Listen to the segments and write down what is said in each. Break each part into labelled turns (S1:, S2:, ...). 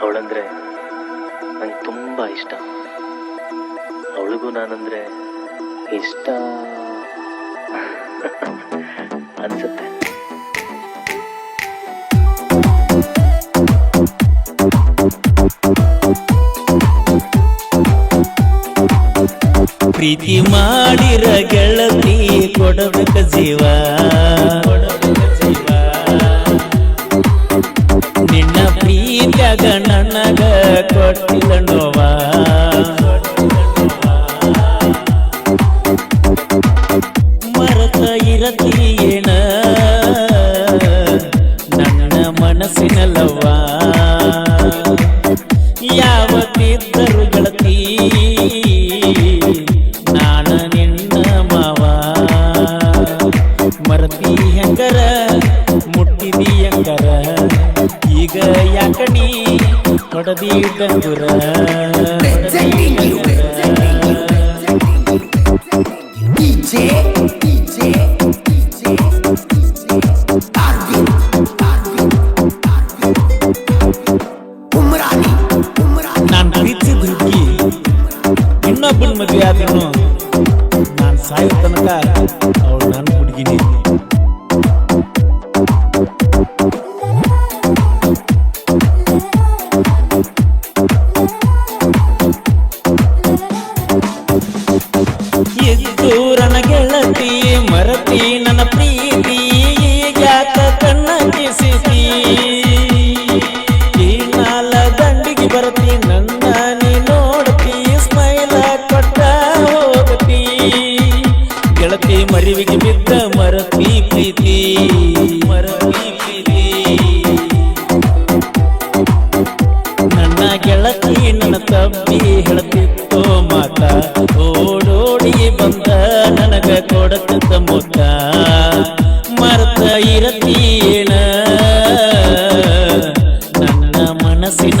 S1: ಅವಳಂದ್ರೆ ನಂಗೆ ತುಂಬ ಇಷ್ಟ. ಅವಳಿಗೂ ನಾನಂದ್ರೆ ಇಷ್ಟ ಅನ್ಸುತ್ತೆ.
S2: ಪ್ರೀತಿ ಮಾಡಿರ ಗೆಳತಿ ಕೊಡಬೇಕ ಜೀವ. ತೊಟ್ಟಿಲ ನೋವ ಮರತ ಇರತಿ ಏನ? ನನ್ನ ಮನಸ್ಸಿನ ಲವ್ವ ಯಾವತ್ತಿದ್ದರು ಗಳತೀ?
S3: ಹೊಡೆದೀಟ ಗುರ DJ, DJ, DJ, DJ, Arvin, Arvin, Arvin, Umrani, Umrani.
S2: ನಾನು ಪ್ರೀತಿಸಿದ ಹುಡುಗಿ ಇನ್ನೊಬ್ಬನ ಮದುವೆ ಆದ್ರೂ ನಾನು ಸಾಯೋ ತನಕ ಅವಳು ನನ್ನ ಇದ್ದು ನನ್ನ ಗೆಳತಿ ಮರತಿ ನನ್ನ ಪ್ರಿಯ ಮತ್ತ. ಓಡೋಡಿ ಬಂದ ನನಗ ಕೊಡತದ ಮುತ್ತ. ಮರ್ತ ಇರತೀನ ನನ್ನ ಮನಸ್ಸಿನ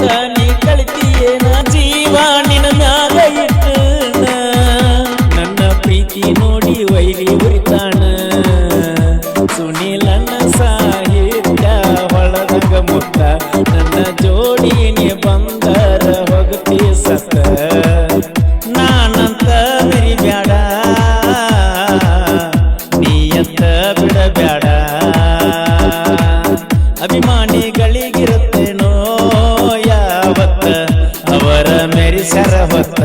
S2: ತಾನಿ ಕಳಿತೀಯ ಜೀವನ ಅವರ ಮೆರಿಸರ ಹೊತ್ತ.